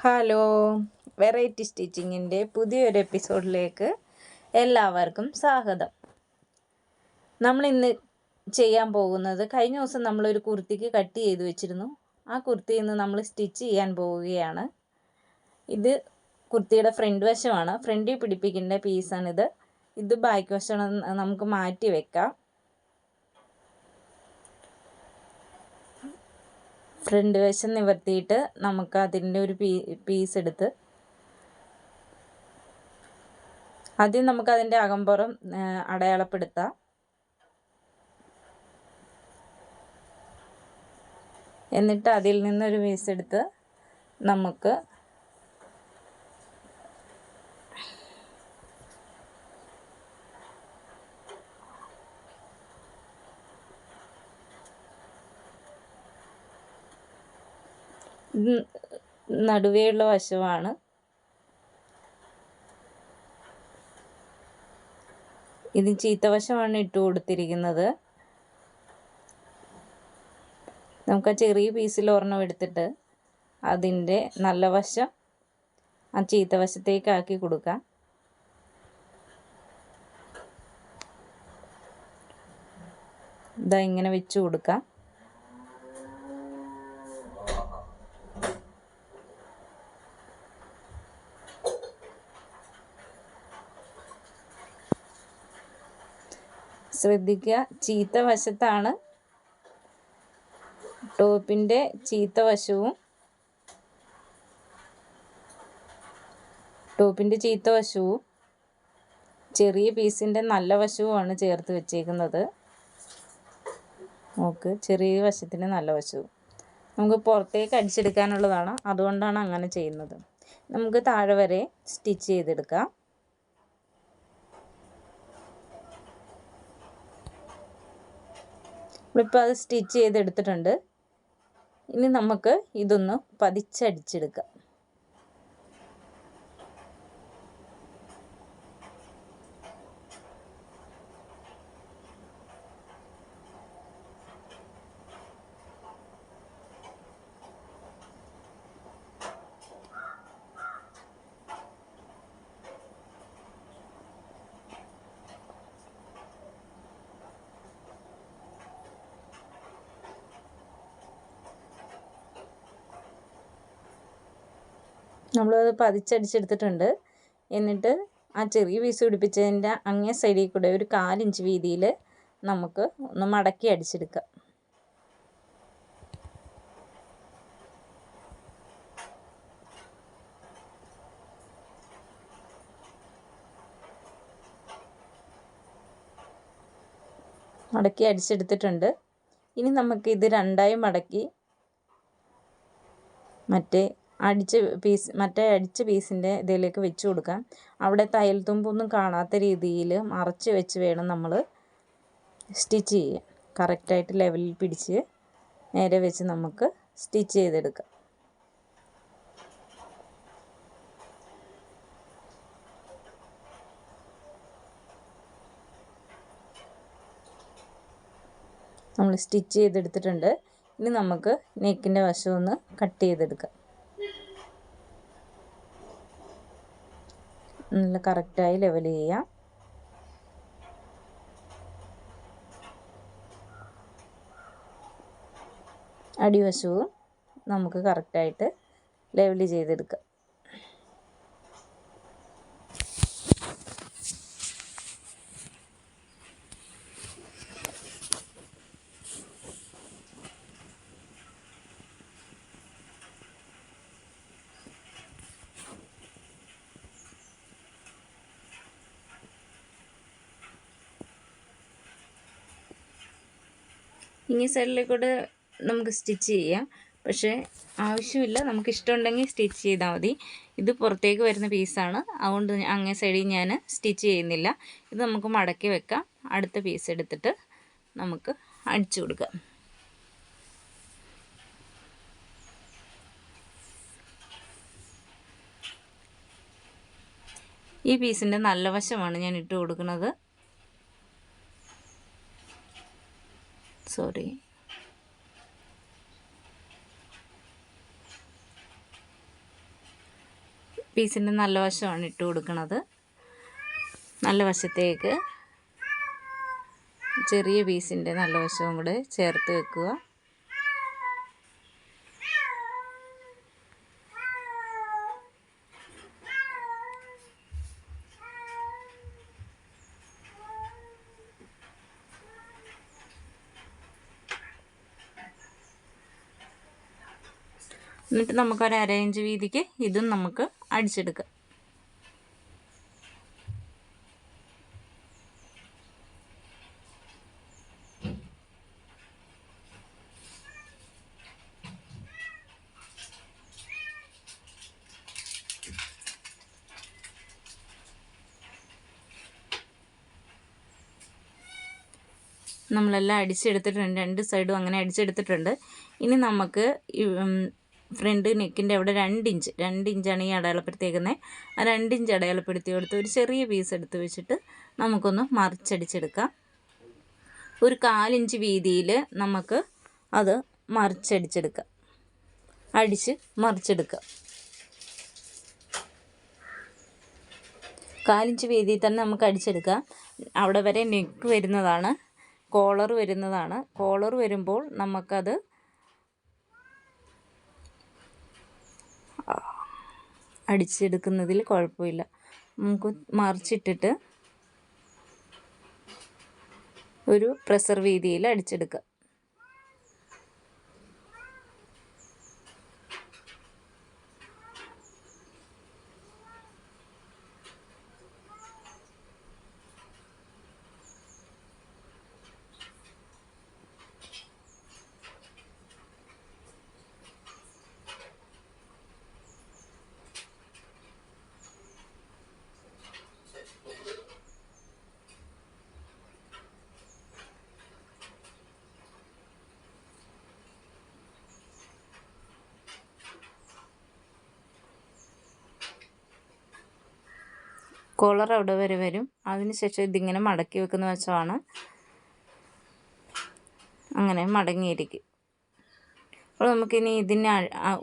Hello. Variety സ്റ്റിച്ചിങ്ങിന്റെ പുതിയൊരു എപ്പിസോഡിലേക്ക് എല്ലാവർക്കും സ്വാഗതം. നമ്മൾ ഇന്ന് ചെയ്യാൻ പോകുന്നത് കഴിഞ്ഞ ദിവസം നമ്മളൊരു കുർത്തിക്ക് കട്ട് ചെയ്ത് വെച്ചിരുന്നു. ആ കുർത്തി ഇന്ന് നമ്മൾ സ്റ്റിച്ച് ചെയ്യാൻ പോവുകയാണ്. ഇത് കുർത്തിയുടെ ഫ്രണ്ട് വശമാണ്. ഫ്രണ്ടിൽ പിടിപ്പിക്കേണ്ട പീസാണിത് ഇത് ബാക്ക് വശമാണ് നമുക്ക് മാറ്റി വെക്കാം. ഫ്രണ്ട് വശം നിവർത്തിയിട്ട് നമുക്ക് അതിന്റെ ഒരു പീസ് എടുത്ത് ആദ്യം നമുക്ക് അതിന്റെ അകമ്പുറം അടയാളപ്പെടുത്താം. എന്നിട്ട് അതിൽ നിന്നൊരു പീസ് എടുത്ത് നമുക്ക് നടുവേയുള്ള വശമാണ്. ഇത് ചീത്തവശമാണ് ഇട്ട് കൊടുത്തിരിക്കുന്നത്. നമുക്ക് ആ ചെറിയ പീസിൽ ഒരെണ്ണം എടുത്തിട്ട് അതിന്റെ നല്ല വശം ആ ചീത്ത വശത്തേക്ക് ആക്കി കൊടുക്കാം. ഇതാ ഇങ്ങനെ വെച്ച് കൊടുക്കാം. ശ്രദ്ധിക്കുക. ചീത്ത വശത്താണ് ടോപ്പിന്റെ ചീത്ത വശവും. ടോപ്പിന്റെ ചീത്ത വശവും ചെറിയ പീസിന്റെ നല്ല വശവുമാണ് ചേർത്ത് വെച്ചേക്കുന്നത്. നോക്ക് ചെറിയ വശത്തിന് നല്ല വശവും. നമുക്ക് പുറത്തേക്ക് അടിച്ചെടുക്കാനുള്ളതാണ്. അതുകൊണ്ടാണ് അങ്ങനെ ചെയ്യുന്നത്. നമുക്ക് താഴെ വരെ സ്റ്റിച്ച് ചെയ്തെടുക്കാം. നമ്മളിപ്പോൾ അത് സ്റ്റിച്ച് ചെയ്തെടുത്തിട്ടുണ്ട്. ഇനി നമുക്ക് ഇതൊന്ന് പതിച്ചടിച്ചെടുക്കാം. നമ്മളത് പതിച്ചടിച്ചെടുത്തിട്ടുണ്ട്. എന്നിട്ട് ആ ചെറിയ പീസ് പിടിപ്പിച്ചതിന്റെ അങ്ങേ സൈഡിൽ കൂടെ ഒരു കാലിഞ്ച് വീതിയിൽ നമുക്ക് ഒന്ന് മടക്കി അടിച്ചെടുക്കാം. മടക്കി അടിച്ചെടുത്തിട്ടുണ്ട്. ഇനി നമുക്ക് ഇത് രണ്ടായി മടക്കി മറ്റേ അടിച്ച പീസ് മറ്റേ അടിച്ച പീസിന്റെ ഇതിലേക്ക് വെച്ച് കൊടുക്കാം. അവിടെ തയ്യൽ തുമ്പൊന്നും കാണാത്ത രീതിയിൽ മറച്ച് വെച്ച് വേണം നമ്മൾ സ്റ്റിച്ച് ചെയ്യാൻ. കറക്റ്റായിട്ട് ലെവലിൽ പിടിച്ച് നേരെ വെച്ച് നമുക്ക് സ്റ്റിച്ച് ചെയ്തെടുക്കാം. നമ്മൾ സ്റ്റിച്ച് ചെയ്തെടുത്തിട്ടുണ്ട്. ഇനി നമുക്ക് നെക്കിന്റെ വശം ഒന്ന് കട്ട് ചെയ്തെടുക്കാം. നല്ല കറക്റ്റായി ലെവൽ ചെയ്യാം. അടിവശവും നമുക്ക് കറക്റ്റായിട്ട് ലെവൽ ചെയ്തെടുക്കാം. ഇനി സൈഡിലേക്കൂടെ നമുക്ക് സ്റ്റിച്ച് ചെയ്യാം. പക്ഷേ ആവശ്യമില്ല. നമുക്ക് ഇഷ്ടമുണ്ടെങ്കിൽ സ്റ്റിച്ച് ചെയ്താൽ മതി. ഇത് പുറത്തേക്ക് വരുന്ന പീസാണ്. അതുകൊണ്ട് അങ്ങേ സൈഡിൽ ഞാൻ സ്റ്റിച്ച് ചെയ്യുന്നില്ല. ഇത് നമുക്ക് മടക്കി വെക്കാം. അടുത്ത പീസ് എടുത്തിട്ട് നമുക്ക് അടിച്ചു കൊടുക്കാം. ഈ പീസിന്റെ നല്ല വശമാണ് ഞാൻ ഇട്ട് കൊടുക്കുന്നത്. സോറി. പീസിന്റെ നല്ല വശമാണ് ഇട്ട് കൊടുക്കുന്നത് നല്ല വശത്തേക്ക് ചെറിയ പീസിന്റെ നല്ല വശവും കൂടെ ചേർത്ത് വെക്കുക. എന്നിട്ട് നമുക്കൊരു ഇഞ്ച് വീതിക്ക് ഇതും നമുക്ക് അടിച്ചെടുക്കാം. നമ്മളെല്ലാം അടിച്ചെടുത്തിട്ടുണ്ട്. രണ്ട് സൈഡും അങ്ങനെ അടിച്ചെടുത്തിട്ടുണ്ട്. ഇനി നമുക്ക് ഫ്രണ്ട് നെക്കിന്റെ അവിടെ രണ്ട് ഇഞ്ച്. രണ്ട് ഇഞ്ചാണ് ഈ അടയാളപ്പെടുത്തിയേക്കുന്നത് ആ രണ്ട് ഇഞ്ച് അടയാളപ്പെടുത്തി കൊടുത്ത് ഒരു ചെറിയ പീസ് എടുത്ത് വെച്ചിട്ട് നമുക്കൊന്ന് മറിച്ചടിച്ചെടുക്കാം. ഒരു കാലിഞ്ച് വീതിയിൽ നമുക്ക് അത് മറിച്ചടിച്ചെടുക്കാം. അടിച്ച് മറിച്ചെടുക്കാം. കാലിഞ്ച് വീതിയിൽ തന്നെ നമുക്ക് അടിച്ചെടുക്കാം. അവിടെ വരെ നെക്ക് വരുന്നതാണ് കോളർ വരുന്നതാണ്. കോളർ വരുമ്പോൾ നമുക്കത് അടിച്ചെടുക്കുന്നതിൽ കുഴപ്പമില്ല. നമുക്ക് മറിച്ചിട്ടിട്ട് ഒരു പ്രഷർ രീതിയിൽ അടിച്ചെടുക്കുക. കോളർ അവിടെ വരെ വരും. അതിനുശേഷം ഇതിങ്ങനെ മടക്കി വെക്കുന്ന വശമാണ്. അങ്ങനെ മടങ്ങിയിരിക്കും. അപ്പോൾ നമുക്കിനി ഇതിന്റെ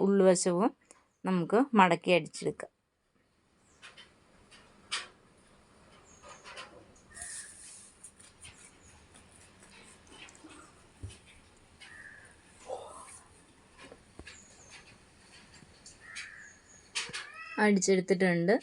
ഉള്ളുവശവും നമുക്ക് മടക്കി അടിച്ചെടുക്കാം. അടിച്ചെടുത്തിട്ടുണ്ട്.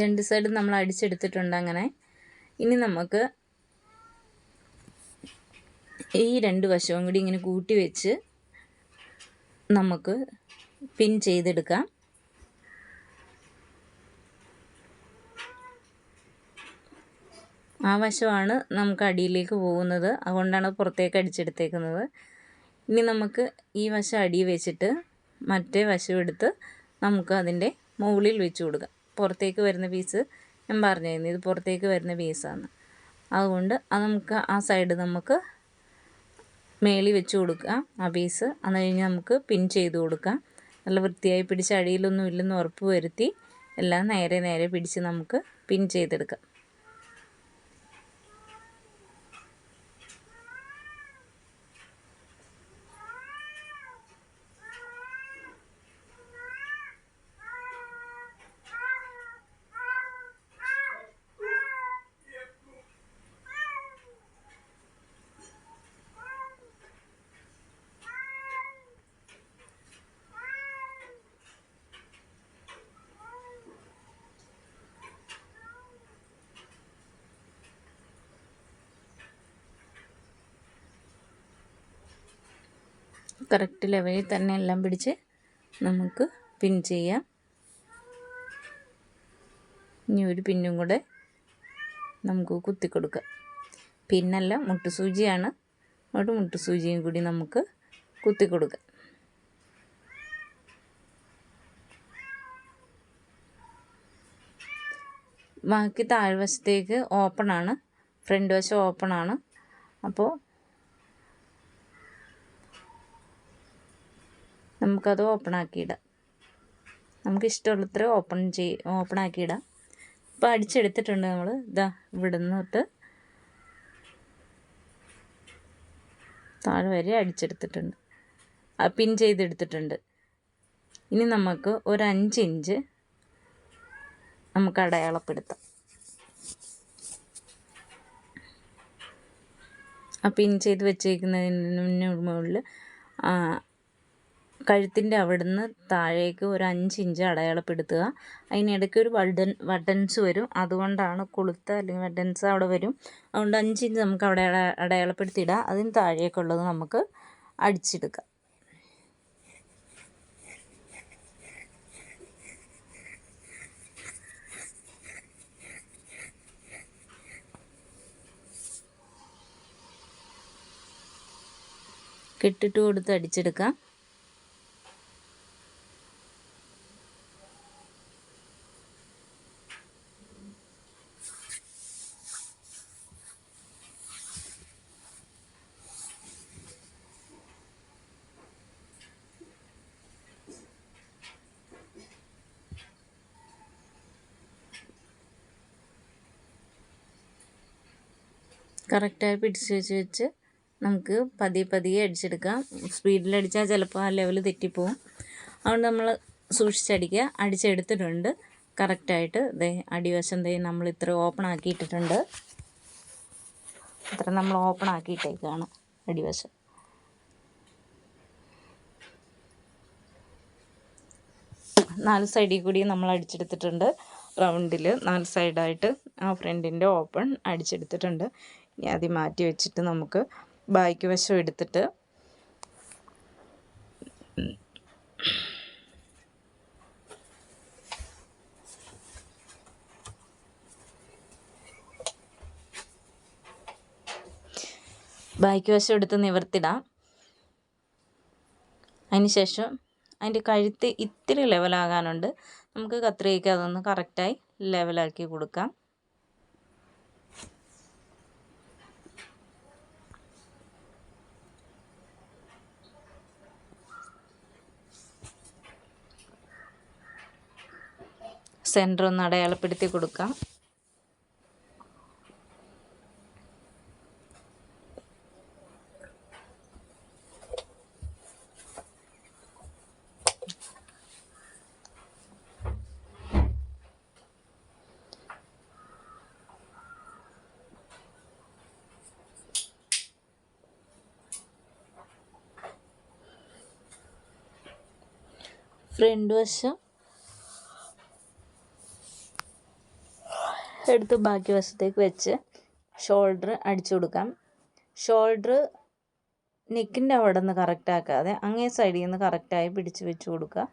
രണ്ട് സൈഡും നമ്മൾ അടിച്ചെടുത്തിട്ടുണ്ട് അങ്ങനെ. ഇനി നമുക്ക് ഈ രണ്ട് വശവും കൂടി ഇങ്ങനെ കൂട്ടി വെച്ച് നമുക്ക് പിൻ ചെയ്തെടുക്കാം. ആ വശമാണ് നമുക്ക് അടിയിലേക്ക് പോകുന്നത്. അതുകൊണ്ടാണ് പുറത്തേക്ക് അടിച്ചെടുത്തേക്കുന്നത്. ഇനി നമുക്ക് ഈ വശം അടിയിൽ വെച്ചിട്ട് മറ്റേ വശം എടുത്ത് നമുക്ക് അതിന്റെ മുകളിൽ വെച്ച് കൊടുക്കാം. പുറത്തേക്ക് വരുന്ന പീസ് ഞാൻ പറഞ്ഞിരുന്നു. ഇത് പുറത്തേക്ക് വരുന്ന പീസാണ് അതുകൊണ്ട് അത് നമുക്ക് ആ സൈഡ് നമുക്ക് മേളി വെച്ച് കൊടുക്കാം. ആ പീസ് അത് കഴിഞ്ഞ് നമുക്ക് പിൻ ചെയ്ത് കൊടുക്കാം. നല്ല വൃത്തിയായി പിടിച്ച് അടിയിലൊന്നും ഇല്ലെന്ന് ഉറപ്പ് വരുത്തി എല്ലാം നേരെ നേരെ പിടിച്ച് നമുക്ക് പിൻ ചെയ്തെടുക്കാം. കറക്റ്റ് ലെവലിൽ തന്നെ എല്ലാം പിടിച്ച് നമുക്ക് പിൻ ചെയ്യാം. ഇനി ഒരു പിന്നും കൂടെ നമുക്ക് കുത്തി കൊടുക്കാം. പിന്നല്ല മുട്ടുസൂചിയാണ്. അവിടെ മുട്ടുസൂചിയും കൂടി നമുക്ക് കുത്തി കൊടുക്കാം. ബാക്കി താഴ്വശത്തേക്ക് ഓപ്പണാണ് ഫ്രണ്ട് വശം ഓപ്പണാണ് അപ്പോൾ നമുക്കത് ഓപ്പൺ ആക്കിയിടാം നമുക്ക് ഇഷ്ടമുള്ളത്ര ഓപ്പൺ ചെയ് ഓപ്പൺ ആക്കിയിടാം ഇപ്പോൾ അടിച്ചെടുത്തിട്ടുണ്ട് നമ്മൾ ഇതാ ഇവിടെ നിന്നിട്ട് താഴെ വരെ അടിച്ചെടുത്തിട്ടുണ്ട്. പിൻ ചെയ്തെടുത്തിട്ടുണ്ട്. ഇനി നമുക്ക് ഒരു അഞ്ച് ഇഞ്ച് നമുക്ക് അടയാളപ്പെടുത്താം. ആ പിൻ ചെയ്ത് വെച്ചേക്കുന്നതിന് മുകളിൽ കഴുത്തിന്റെ അവിടുന്ന് താഴേക്ക് ഒരു അഞ്ച് ഇഞ്ച് അടയാളപ്പെടുത്തുക അതിനിടയ്ക്ക് ഒരു വഡൻ വഡൻസ് വരും. അതുകൊണ്ടാണ് കൊളുത്ത അല്ലെങ്കിൽ വഡൻസ് അവിടെ വരും. അതുകൊണ്ട് അഞ്ച് ഇഞ്ച് നമുക്ക് അവിടെ അടയാളപ്പെടുത്തി അടയാളപ്പെടുത്തിയിടാം. അതിന് താഴേക്കുള്ളത് നമുക്ക് അടിച്ചെടുക്കാം. കെട്ടിട്ട് കൊടുത്ത് അടിച്ചെടുക്കാം. കറക്റ്റായി പിടിച്ച് വെച്ച് വെച്ച് നമുക്ക് പതിയെ പതിയെ അടിച്ചെടുക്കാം. സ്പീഡിൽ അടിച്ചാൽ ചിലപ്പോൾ ആ ലെവൽ തെറ്റിപ്പോവും. അതുകൊണ്ട് നമ്മൾ സൂക്ഷിച്ചടിക്കുക അടിച്ചെടുത്തിട്ടുണ്ട്. കറക്റ്റായിട്ട് ദേ അടിവശം ദേ നമ്മൾ ഇത്ര ഓപ്പൺ ആക്കിയിട്ടിട്ടുണ്ട്. ഇത്ര നമ്മൾ ഓപ്പൺ ആക്കിയിട്ടേക്കാണ് അടിവശം. നാല് സൈഡിൽ കൂടി നമ്മൾ അടിച്ചെടുത്തിട്ടുണ്ട്. റൗണ്ടിൽ നാല് സൈഡായിട്ട് ആ ഫ്രണ്ടിന്റെ ഓപ്പൺ അടിച്ചെടുത്തിട്ടുണ്ട്. അത് മാറ്റി വെച്ചിട്ട് നമുക്ക് ബാക്കി വശം എടുത്തിട്ട് ബാക്കി വശം എടുത്ത് നിവർത്തിടാം. അതിന് ശേഷം അതിന്റെ കഴുത്ത് ഇത്തിരി ലെവലാകാനുണ്ട് നമുക്ക് കത്രികയ്ക്ക് അതൊന്ന് കറക്റ്റായി ലെവലാക്കി കൊടുക്കാം. സെന്റർ ഒന്ന് അടയാളപ്പെടുത്തി കൊടുക്കാം. ഫ്രണ്ട് വശം എടുത്ത് ബാക്കി വശത്തേക്ക് വെച്ച് ഷോൾഡർ അടിച്ചു കൊടുക്കാം. ഷോൾഡർ നെക്കിന്റെ അവിടെ നിന്ന് കറക്റ്റ് ആക്കാതെ അങ്ങേ സൈഡിൽ നിന്ന് കറക്റ്റായി പിടിച്ച് വെച്ച് കൊടുക്കുക.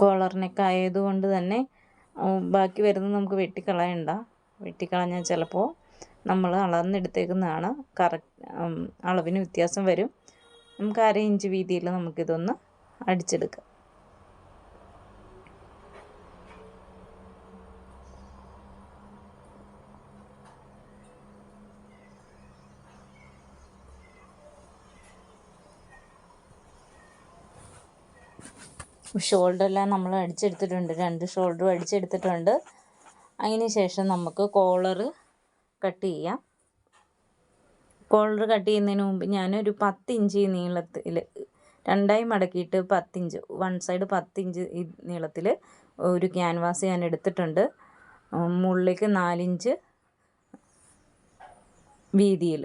കോളർ നെക്ക് ആയതുകൊണ്ട് തന്നെ ബാക്കി വരുന്നത് നമുക്ക് വെട്ടിക്കളയണ്ട. വെട്ടിക്കളഞ്ഞാൽ ചിലപ്പോൾ നമ്മൾ അളന്നെടുത്തേക്കുന്നതാണ് കറക്റ്റ് അളവിന് വ്യത്യാസം വരും. നമുക്ക് അര ഇഞ്ച് വീതിയിൽ നമുക്കിതൊന്ന് അടിച്ചെടുക്കാം. ഷോൾഡറെല്ലാം നമ്മൾ അടിച്ചെടുത്തിട്ടുണ്ട്. രണ്ട് ഷോൾഡറും അടിച്ചെടുത്തിട്ടുണ്ട്. അതിന് ശേഷം നമുക്ക് കോളർ കട്ട് ചെയ്യാം. കോളർ കട്ട് ചെയ്യുന്നതിന് മുമ്പ് ഞാനൊരു പത്ത് ഇഞ്ച് നീളത്തിൽ രണ്ടായി മടക്കിയിട്ട് പത്തിഞ്ച് വൺ സൈഡ് പത്തിഞ്ച് നീളത്തിൽ ഒരു ക്യാൻവാസ് ഞാൻ എടുത്തിട്ടുണ്ട്. മുകളിലേക്ക് നാലിഞ്ച് വീതിയിൽ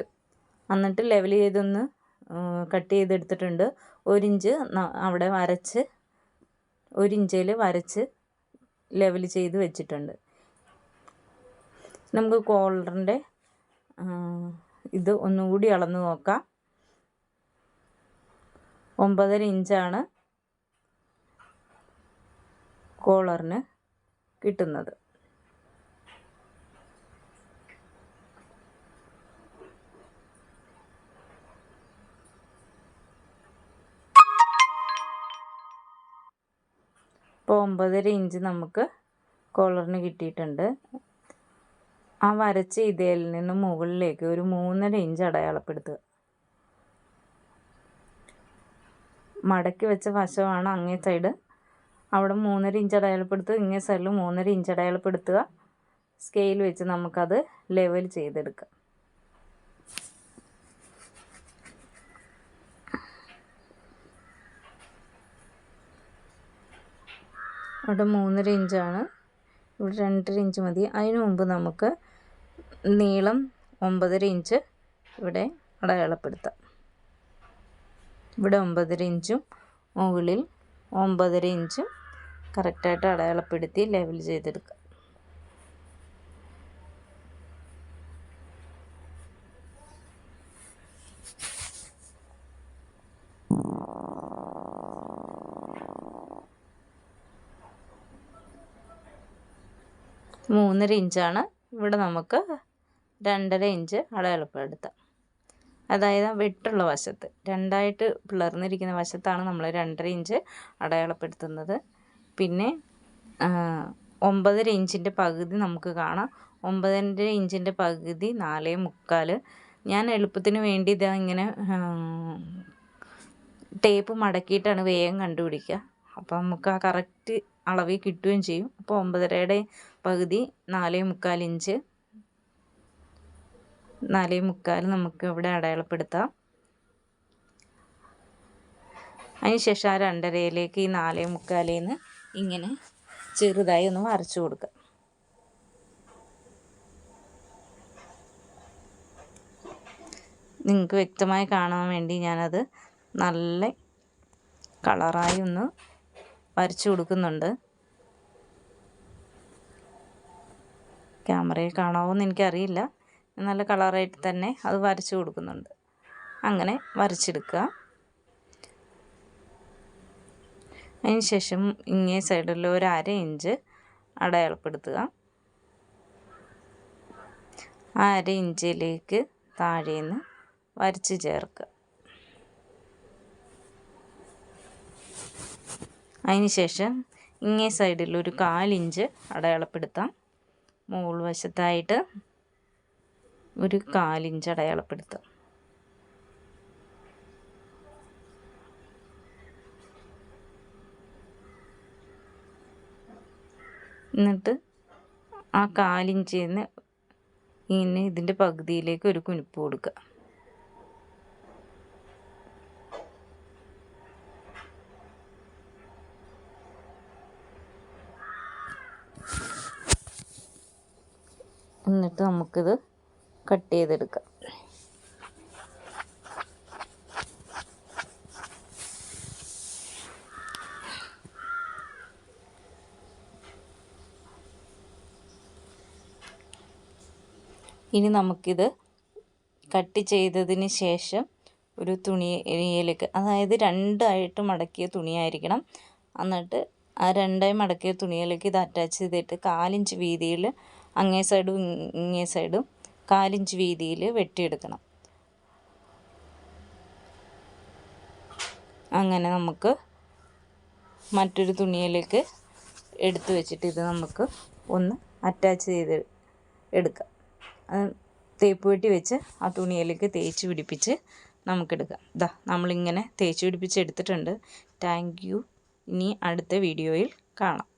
എന്നിട്ട് ലെവൽ ചെയ്തൊന്ന് കട്ട് ചെയ്തെടുത്തിട്ടുണ്ട്. ഒരിഞ്ച് അവിടെ വരച്ച് ഒരിഞ്ചിൽ വരച്ച് ലെവൽ ചെയ്ത് വെച്ചിട്ടുണ്ട്. നമുക്ക് കോളറിന്റെ ഇത് ഒന്നുകൂടി അളന്ന് നോക്കാം. ഒമ്പതര ഇഞ്ചാണ് കോളറിന് കിട്ടുന്നത്. ഇപ്പോൾ ഒമ്പതര ഇഞ്ച് നമുക്ക് കോളറിന് കിട്ടിയിട്ടുണ്ട്. ആ വരച്ച ഇതേൽ നിന്ന് മുകളിലേക്ക് ഒരു മൂന്നര ഇഞ്ച് അടയാളപ്പെടുത്തുക. മടക്കി വെച്ച വശമാണ് അങ്ങേ സൈഡ് അവിടെ മൂന്നര ഇഞ്ച് അടയാളപ്പെടുത്തുക. ഇങ്ങേ സൈഡിൽ മൂന്നര ഇഞ്ച് അടയാളപ്പെടുത്തുക. സ്കെയിൽ വെച്ച് നമുക്കത് ലെവൽ ചെയ്തെടുക്കാം. അവിടെ മൂന്നര ഇഞ്ചാണ്. ഇവിടെ രണ്ടര ഇഞ്ച് മതി. അതിന് മുമ്പ് നമുക്ക് നീളം ഒമ്പതര ഇഞ്ച് ഇവിടെ അടയാളപ്പെടുത്താം. ഇവിടെ ഒമ്പതര ഇഞ്ചും മുകളിൽ ഒമ്പതര ഇഞ്ചും കറക്റ്റായിട്ട് അടയാളപ്പെടുത്തി ലെവൽ ചെയ്തെടുക്കുക മൂന്നര ഇഞ്ചാണ്. ഇവിടെ നമുക്ക് രണ്ടര ഇഞ്ച് അടയാളപ്പെടുത്താം അതായത് വെട്ടുള്ള വശത്ത് രണ്ടായിട്ട് പിളർന്നിരിക്കുന്ന വശത്താണ് നമ്മൾ രണ്ടര ഇഞ്ച് അടയാളപ്പെടുത്തുന്നത് പിന്നെ ഒമ്പതര ഇഞ്ചിന്റെ പകുതി നമുക്ക് കാണാം. ഒമ്പതര ഇഞ്ചിന്റെ പകുതി നാലേ മുക്കാൽ ഞാൻ എളുപ്പത്തിന് വേണ്ടി ഇതാ ഇങ്ങനെ ടേപ്പ് മടക്കിയിട്ടാണ് വേഗം കണ്ടുപിടിക്കുക. അപ്പം നമുക്ക് ആ കറക്റ്റ് അളവിൽ കിട്ടുകയും ചെയ്യും. അപ്പോൾ ഒമ്പതരയുടെ പകുതി നാലേ മുക്കാൽ ഇഞ്ച്. നാലേ മുക്കാൽ നമുക്ക് ഇവിടെ അടയാളപ്പെടുത്താം. അതിനുശേഷം ആ രണ്ടരയിലേക്ക് ഈ നാലേ മുക്കാലിൽ നിന്ന് ഇങ്ങനെ ചെറുതായി ഒന്ന് വരച്ചു കൊടുക്കുക നിങ്ങൾക്ക് വ്യക്തമായി കാണാൻ വേണ്ടി ഞാനത് നല്ല കളറായി ഒന്ന് വരച്ചു കൊടുക്കുന്നുണ്ട്. ക്യാമറയിൽ കാണാമോ എന്ന് എനിക്കറിയില്ല. നല്ല കളറായിട്ട് തന്നെ അത് വരച്ച് കൊടുക്കുന്നുണ്ട്. അങ്ങനെ വരച്ചെടുക്കുക. അതിന് ശേഷം ഇങ്ങേ സൈഡിൽ ഒരു അര ഇഞ്ച് അടയാളപ്പെടുത്തുക. ആ അര ഇഞ്ചിലേക്ക് താഴേന്ന് വരച്ച് ചേർക്കുക. അതിന് ശേഷം ഇങ്ങേ സൈഡിൽ ഒരു കാലിഞ്ച് അടയാളപ്പെടുത്താം. മുകൾ വശത്തായിട്ട് ഒരു കാലിഞ്ച് അടയാളപ്പെടുത്തുക എന്നിട്ട് ആ കാലിഞ്ചിൽ നിന്ന് ഇങ്ങനെ ഇതിന്റെ പകുതിയിലേക്ക് ഒരു കുനിപ്പ് കൊടുക്കുക. എന്നിട്ട് നമുക്കിത് കട്ട് ചെയ്തെടുക്കാം. ഇനി നമുക്കിത് കട്ട് ചെയ്തതിന് ശേഷം ഒരു തുണിയിലേക്ക് അതായത് രണ്ടായിട്ട് മടക്കിയ തുണിയായിരിക്കണം. എന്നിട്ട് ആ രണ്ടായി മടക്കിയ തുണിയിലേക്ക് ഇത് അറ്റാച്ച് ചെയ്തിട്ട് കാലിഞ്ച് വീതിയിൽ അങ്ങേ സൈഡും ഇങ്ങേ സൈഡും കാലിഞ്ച് വീതിയിൽ വെട്ടിയെടുക്കണം. അങ്ങനെ നമുക്ക് മറ്റൊരു തുണിയിലേക്ക് എടുത്തു വെച്ചിട്ട് ഇത് നമുക്ക് ഒന്ന് അറ്റാച്ച് ചെയ്ത് എടുക്കാം. തേപ്പ് വെട്ടി വെച്ച് ആ തുണിയിലേക്ക് തേച്ച് പിടിപ്പിച്ച് നമുക്കെടുക്കാം ഇതാ നമ്മളിങ്ങനെ തേച്ച് പിടിപ്പിച്ച് എടുത്തിട്ടുണ്ട്. Thank you. ഇനി അടുത്ത വീഡിയോയിൽ കാണാം.